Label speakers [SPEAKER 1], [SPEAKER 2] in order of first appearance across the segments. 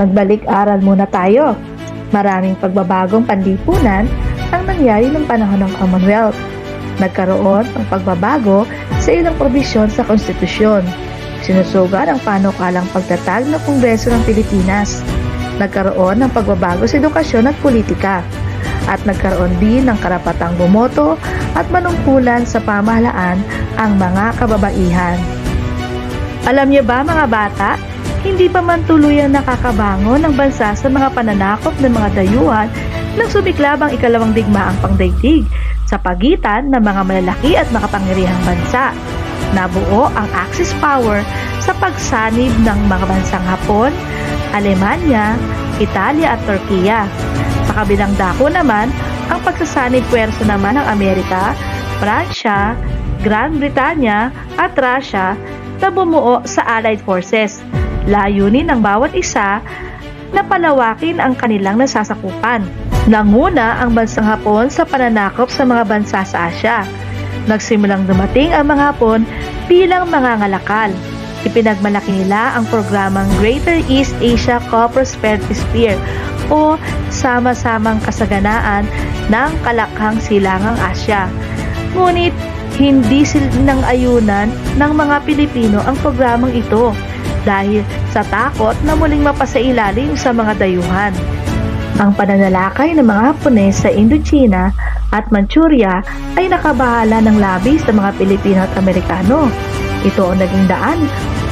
[SPEAKER 1] Magbalik-aral muna tayo. Maraming pagbabagong panlipunan ang nangyari ng panahon ng Commonwealth. Nagkaroon ng pagbabago sa ilang probisyon sa konstitusyon. Sinusugan ang panukalang pagtatag ng Kongreso ng Pilipinas. Nagkaroon ng pagbabago sa edukasyon at politika. At nagkaroon din ng karapatang bumoto at manungkulan sa pamahalaan ang mga kababaihan. Alam niyo ba mga bata, hindi pa man tuluyang nakakabangon ng bansa sa mga pananakop ng mga dayuhan nang ang ikalawang digmaang pangdaigdig sa pagitan ng mga malalaki at makapangyarihang bansa. Nabuo ang Axis power sa pagsanib ng mga bansang Hapon, Alemanya, Italia at Turkiya. Sa kabilang dako naman, ang pagsasanib pwersa naman ng Amerika, Pransya, Grand Britanya at Russia na bumuo sa Allied Forces. Layunin ng bawat isa na palawakin ang kanilang nasasakupan. Nanguna ang bansang Hapon sa pananakop sa mga bansa sa Asya. Nagsimulang dumating ang mga Hapon bilang mga ngalakal. Ipinagmalaki nila ang programang Greater East Asia Co-Prosperity Sphere o sama-samang kasaganaan ng kalakhang silangang Asya. Ngunit hindi ng ayunan ng mga Pilipino ang programang ito dahil sa takot na muling mapasailalim sa mga dayuhan. Ang pananalakay ng mga Hapones sa Indochina at Manchuria ay nakabahala ng labis sa mga Pilipino at Amerikano. Ito ang naging daan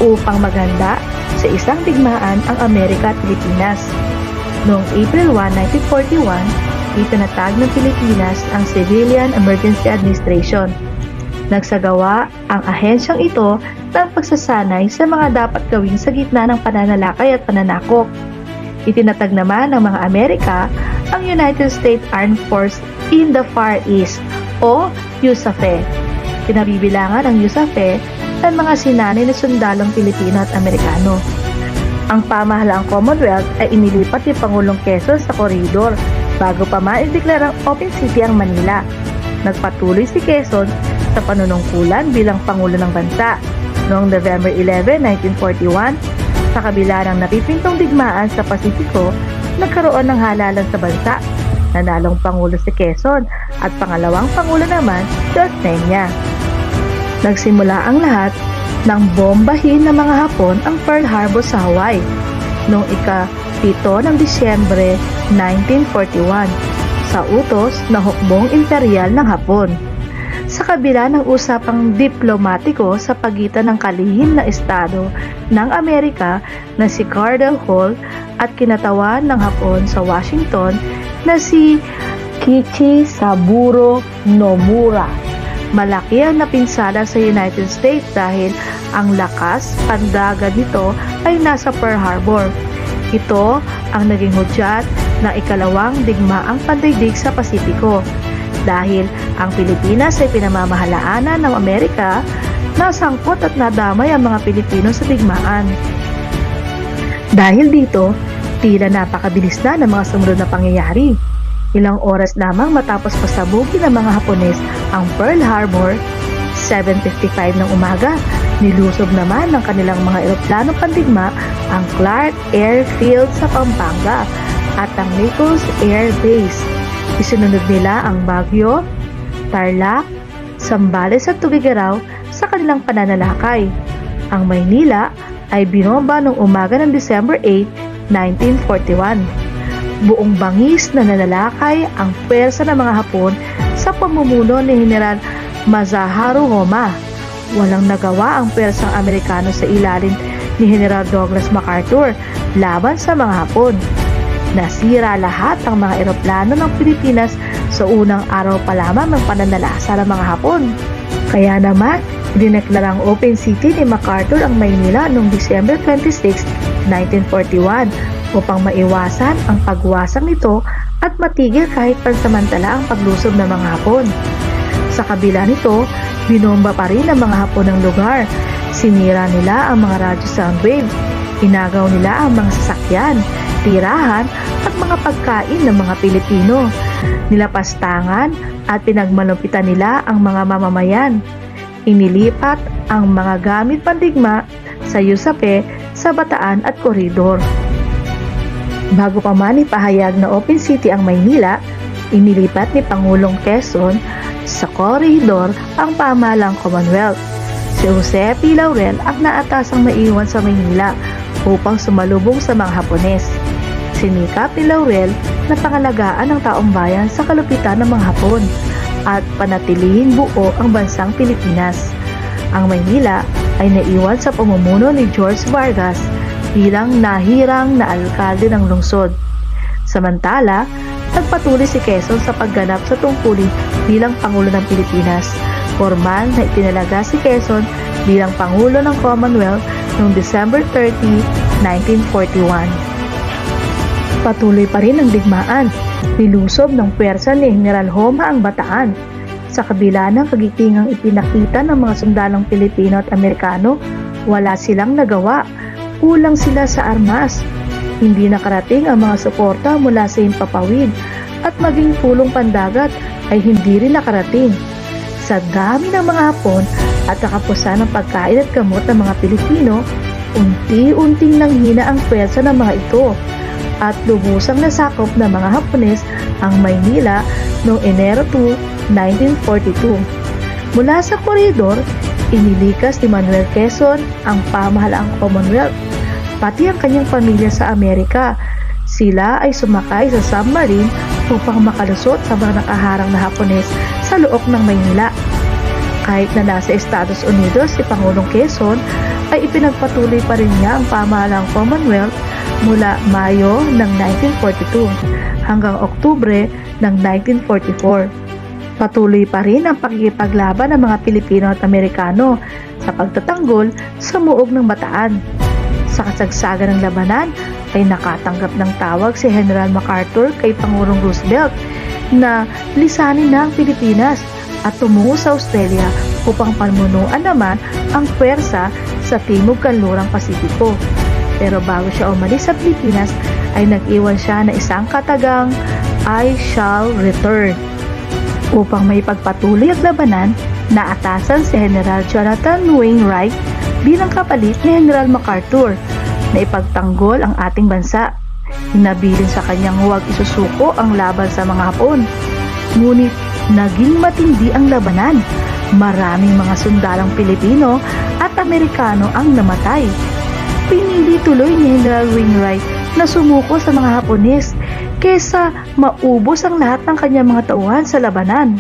[SPEAKER 1] upang maganda sa isang digmaan ang Amerika at Pilipinas. Noong April 1, 1941, itinatag ng Pilipinas ang Civilian Emergency Administration Nagsagawa ang ahensyang ito ng pagsasanay sa mga dapat gawin sa gitna ng pananalakay at pananakop. Itinatag naman ng mga Amerika ang United States Armed Force in the Far East o USAFE. Pinabibilangan ang USAFE ng mga sinanay na sundalong Pilipino at Amerikano. Ang pamahalaang Commonwealth ay inilipat ni Pangulong Quezon sa koridor bago pa maideklarang open city ang Manila. Nagpatuloy si Quezon sa panunungkulan bilang Pangulo ng Bansa. Noong November 11, 1941, sa kabila ng napipintong digmaan sa Pasipiko, nagkaroon ng halalan sa bansa. Nanalong Pangulo si Quezon at pangalawang Pangulo naman si Osmeña. Nagsimula ang lahat ng bombahin ng mga Hapon ang Pearl Harbor sa Hawaii noong ika-7 ng Disyembre 1941 sa utos na hukbong imperial ng Hapon kabila ng usapang diplomatiko sa pagitan ng kalihim na estado ng Amerika na si Cardell Hall at kinatawan ng Hapon sa Washington na si Kichi Saburo Nomura. Malaki ang napinsala sa United States dahil ang lakas pandagan nito ay nasa Pearl Harbor. Ito ang naging hudyat ng ikalawang digmaang pandaigdig sa Pasipiko dahil ang Pilipinas ay pinamamahalaanan ng Amerika, nasangkot at nadamay ang mga Pilipino sa digmaan. Dahil dito, tila napakabilis na ng mga sumunod na pangyayari. Ilang oras lamang matapos pasabugin ng mga Hapones ang Pearl Harbor, 7.55 ng umaga, nilusob naman ng kanilang mga eroplano pandigma ang Clark Airfield sa Pampanga at ang Nichols Air Base Isinunod nila ang Baguio, Tarlac, Sambales at Tugigaraw sa kanilang pananalakay. Ang Maynila ay binomba noong umaga ng December 8, 1941. Buong bangis na nanalakay ang pwersa ng mga Hapon sa pamumuno ni General Mazaharu Homa. Walang nagawa ang pwersang Amerikano sa ilalim ni General Douglas MacArthur laban sa mga Hapon. Nasira lahat ang mga eroplano ng Pilipinas sa unang araw pa lamang ng pananalasa ng mga Hapon. Kaya naman, dineklarang open city ni MacArthur ang Maynila noong December 26, 1941 upang maiwasan ang pagwasang nito at matigil kahit pansamantala ang paglusob ng mga Hapon. Sa kabila nito, binomba pa rin ng mga Hapon ng lugar. Sinira nila ang mga radyo soundwave. Inagaw nila ang mga sasakyan tirahan at mga pagkain ng mga Pilipino. Nilapastangan at pinagmalupitan nila ang mga mamamayan. Inilipat ang mga gamit pandigma sa Yusape, sa Bataan at Koridor. Bago pa man ipahayag na open city ang Maynila, inilipat ni Pangulong Quezon sa koridor ang pamahalang Commonwealth. Si Jose P. Laurel ang naatasang maiwan sa Maynila upang sumalubong sa mga Hapones. Sinikap ni Laurel na pangalagaan ang taong bayan sa kalupitan ng mga Hapon at panatilihin buo ang bansang Pilipinas. Ang Maynila ay naiwan sa pamumuno ni George Vargas bilang nahirang na alkalde ng lungsod. Samantala, nagpatuloy si Quezon sa pagganap sa tungkulin bilang Pangulo ng Pilipinas. Formal na itinalaga si Quezon bilang Pangulo ng Commonwealth noong December 30, 1941. Patuloy pa rin ang digmaan. Nilusob ng pwersa ni General Homa ang Bataan. Sa kabila ng kagitingang ipinakita ng mga sundalong Pilipino at Amerikano, wala silang nagawa. Kulang sila sa armas. Hindi nakarating ang mga suporta mula sa Himpapawid at maging pulong pandagat ay hindi rin nakarating. Sa dami ng mga Hapon at nakapusa ng pagkain at gamot ng mga Pilipino, unti-unting nanghina ang pwersa ng mga ito at lubusang nasakop ng mga Hapones ang Maynila noong Enero 2, 1942. Mula sa koridor, inilikas ni Manuel Quezon ang pamahalaang Commonwealth, pati ang kanyang pamilya sa Amerika. Sila ay sumakay sa submarine upang makalusot sa mga nakaharang na Hapones sa loob ng Maynila. Kahit na nasa Estados Unidos si Pangulong Quezon, ay ipinagpatuloy pa rin niya ang pamahalang Commonwealth mula Mayo ng 1942 hanggang Oktubre ng 1944. Patuloy pa rin ang pakikipaglaban ng mga Pilipino at Amerikano sa pagtatanggol sa muog ng bataan. Sa kasagsagan ng labanan ay nakatanggap ng tawag si General MacArthur kay Pangulong Roosevelt na lisanin na ang Pilipinas at tumungo sa Australia upang pamunuan naman ang pwersa sa Timog Kanlurang Pasipiko. Pero bago siya umalis sa Pilipinas ay nag-iwan siya na isang katagang I shall return. Upang may pagpatuloy ang labanan, naatasan si General Jonathan Wainwright bilang kapalit ni General MacArthur na ipagtanggol ang ating bansa. Hinabilin sa kanyang huwag isusuko ang laban sa mga Hapon. Ngunit naging matindi ang labanan. Maraming mga sundalong Pilipino at Amerikano ang namatay. Pinili tuloy ni General Wainwright na sumuko sa mga Hapones kesa maubos ang lahat ng kanyang mga tauhan sa labanan.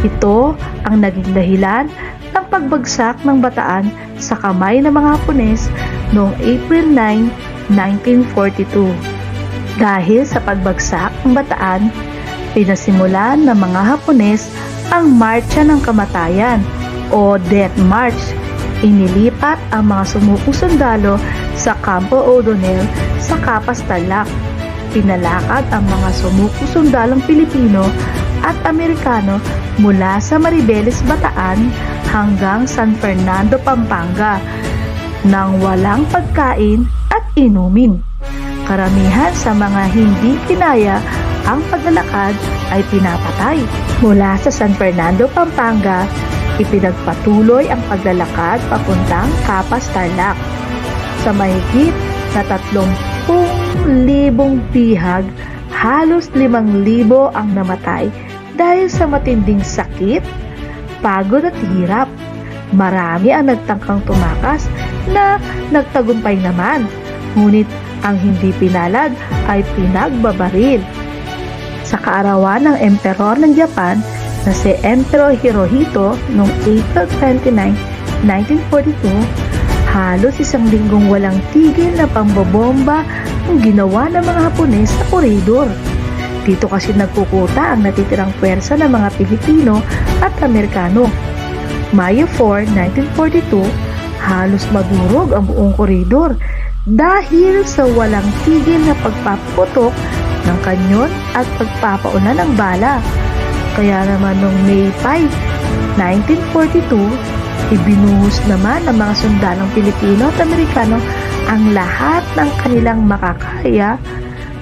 [SPEAKER 1] Ito ang naging dahilan ng pagbagsak ng bataan sa kamay ng mga Hapones noong April 9, 1942. Dahil sa pagbagsak ng bataan, pinasimulan ng mga Hapones ang Marcha ng Kamatayan o Death March. Inilipat ang mga sumukong sundalo sa Campo O'Donnell sa Kapas. Pinalakad ang mga sumukong sundalong Pilipino at Amerikano mula sa Maribeles, Bataan hanggang San Fernando, Pampanga nang walang pagkain at inumin. Karamihan sa mga hindi kinaya ang paglalakad ay pinapatay. Mula sa San Fernando, Pampanga, ipinagpatuloy ang paglalakad papuntang Kapas Tarlac. Sa mahigit na 30,000 bihag, halos 5,000 ang namatay dahil sa matinding sakit, pagod at hirap. Marami ang nagtangkang tumakas na nagtagumpay naman, ngunit ang hindi pinalad ay pinagbabaril. Sa kaarawan ng Emperor ng Japan na si Emperor Hirohito noong April 29, 1942, halos isang linggong walang tigil na pambobomba ang ginawa ng mga Hapones sa koridor. Dito kasi nagkukuta ang natitirang pwersa ng mga Pilipino at Amerikano. Mayo 4, 1942, halos madurog ang buong koridor dahil sa walang tigil na pagpaputok ng kanyon at pagpapauna ng bala. Kaya naman noong May 5, 1942, ibinuhos naman ng mga sundalong Pilipino at Amerikano ang lahat ng kanilang makakaya,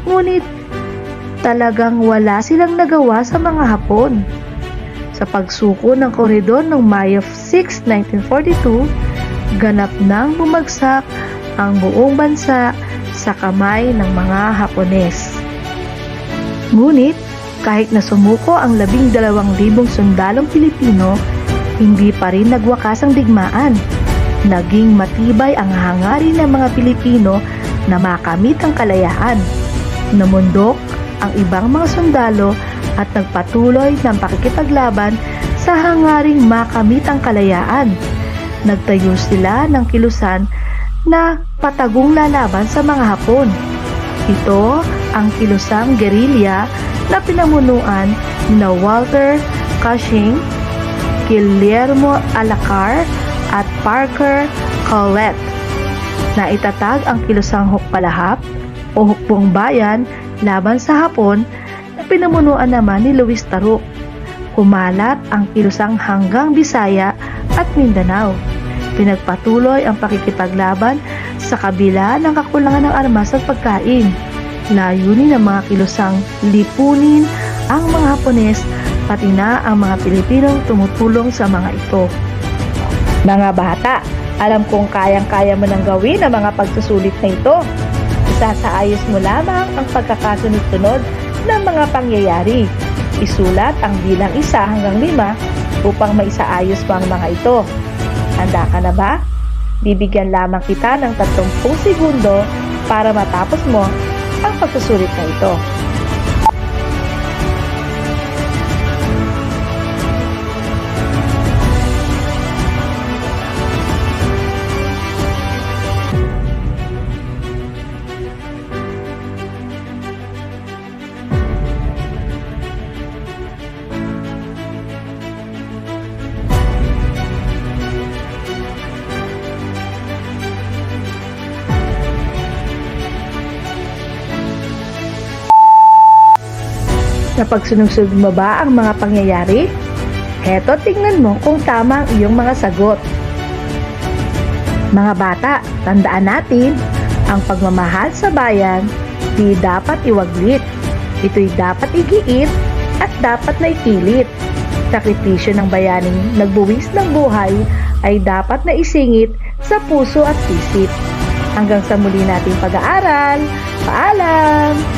[SPEAKER 1] ngunit talagang wala silang nagawa sa mga Hapon. Sa pagsuko ng koridor noong Mayo 6, 1942, ganap nang bumagsak ang buong bansa sa kamay ng mga Hapones. Ngunit, kahit na sumuko ang labing dalawang libong sundalong Pilipino, hindi pa rin nagwakas ang digmaan. Naging matibay ang hangarin ng mga Pilipino na makamit ang kalayaan. Namundok ang ibang mga sundalo at nagpatuloy ng pakikipaglaban sa hangaring makamit ang kalayaan. Nagtayo sila ng kilusan na patagong lalaban sa mga Hapon. Ito ang kilusang gerilya na pinamunuan na Walter Cushing, Guillermo Alacar at Parker Collette na itatag ang kilusang Hukpalahap o Hukbong Bayan laban sa Hapon na pinamunuan naman ni Luis Taruk. Kumalat ang kilusang hanggang Bisaya at Mindanao. Pinagpatuloy ang pakikipaglaban sa kabila ng kakulangan ng armas at pagkain. Layunin ng mga kilusang lipunin ang mga Hapones pati na ang mga Pilipinong tumutulong sa mga ito. Mga bata, alam kong kayang-kaya mo nang gawin ang mga pagsusulit na ito. Isasaayos mo lamang ang pagkakasunod-sunod ng mga pangyayari. Isulat ang bilang isa hanggang lima upang maisaayos mo ang mga ito. Handa ka na ba? Bibigyan lamang kita ng 30 segundo para matapos mo ang pagsusulit na ito. Napagsunod mo ba ang mga pangyayari? Heto, tingnan mo kung tama ang iyong mga sagot. Mga bata, tandaan natin, ang pagmamahal sa bayan, di dapat iwaglit. Ito'y dapat igiit at dapat na ipilit. Sakripisyo ng bayaning nagbuwis ng buhay ay dapat na isingit sa puso at isip. Hanggang sa muli nating pag-aaral, paalam!